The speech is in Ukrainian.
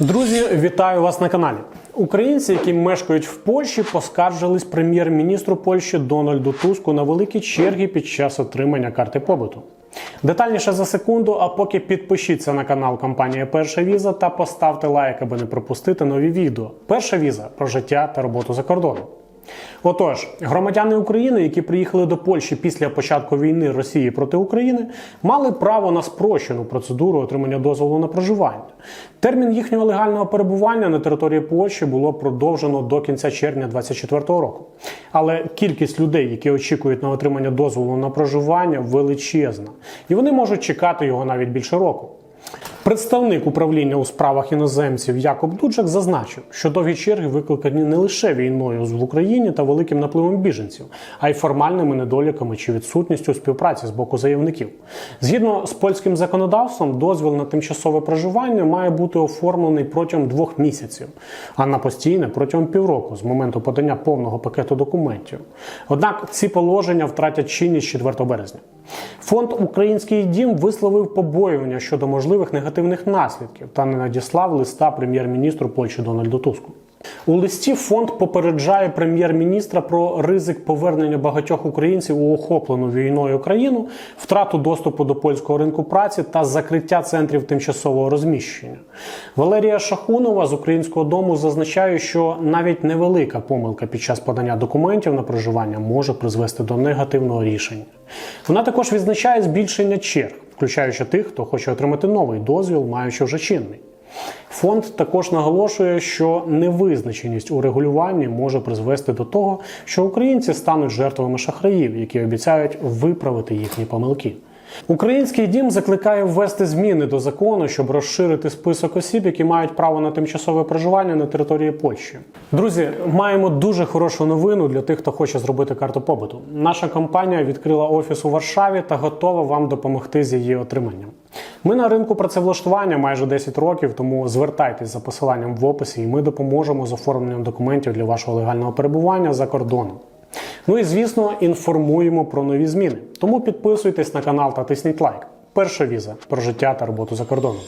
Друзі, вітаю вас на каналі. Українці, які мешкають в Польщі, поскаржились прем'єр-міністру Польщі Дональду Туску на великі черги під час отримання карти побуту. Детальніше за секунду, а поки підпишіться на канал компанія Перша Віза та поставте лайк, аби не пропустити нові відео. Перша віза про життя та роботу за кордоном. Отож, громадяни України, які приїхали до Польщі після початку війни Росії проти України, мали право на спрощену процедуру отримання дозволу на проживання. Термін їхнього легального перебування на території Польщі було продовжено до кінця червня 2024 року. Але кількість людей, які очікують на отримання дозволу на проживання, величезна, і вони можуть чекати його навіть більше року. Представник управління у справах іноземців Якоб Дуджак зазначив, що довгі черги викликані не лише війною в Україні та великим напливом біженців, а й формальними недоліками чи відсутністю співпраці з боку заявників. Згідно з польським законодавством, дозвіл на тимчасове проживання має бути оформлений протягом двох місяців, а на постійне протягом півроку з моменту подання повного пакету документів. Однак ці положення втратять чинність 4 березня. Фонд Український дім висловив побоювання щодо можливих негативних наслідків та не надіслав листа прем'єр-міністру Польщі Дональду Туску. У листі фонд попереджає прем'єр-міністра про ризик повернення багатьох українців у охоплену війною країну, втрату доступу до польського ринку праці та закриття центрів тимчасового розміщення. Валерія Шахунова з українського дому зазначає, що навіть невелика помилка під час подання документів на проживання може призвести до негативного рішення. Вона також відзначає збільшення черг, включаючи тих, хто хоче отримати новий дозвіл, маючи вже чинний. Фонд також наголошує, що невизначеність у регулюванні може призвести до того, що українці стануть жертвами шахраїв, які обіцяють виправити їхні помилки. Український дім закликає ввести зміни до закону, щоб розширити список осіб, які мають право на тимчасове проживання на території Польщі. Друзі, маємо дуже хорошу новину для тих, хто хоче зробити карту побуту. Наша компанія відкрила офіс у Варшаві та готова вам допомогти з її отриманням. Ми на ринку працевлаштування майже 10 років, тому звертайтесь за посиланням в описі, і ми допоможемо з оформленням документів для вашого легального перебування за кордоном. Ну і звісно, інформуємо про нові зміни. Тому підписуйтесь на канал та тисніть лайк. Перша віза про життя та роботу за кордоном.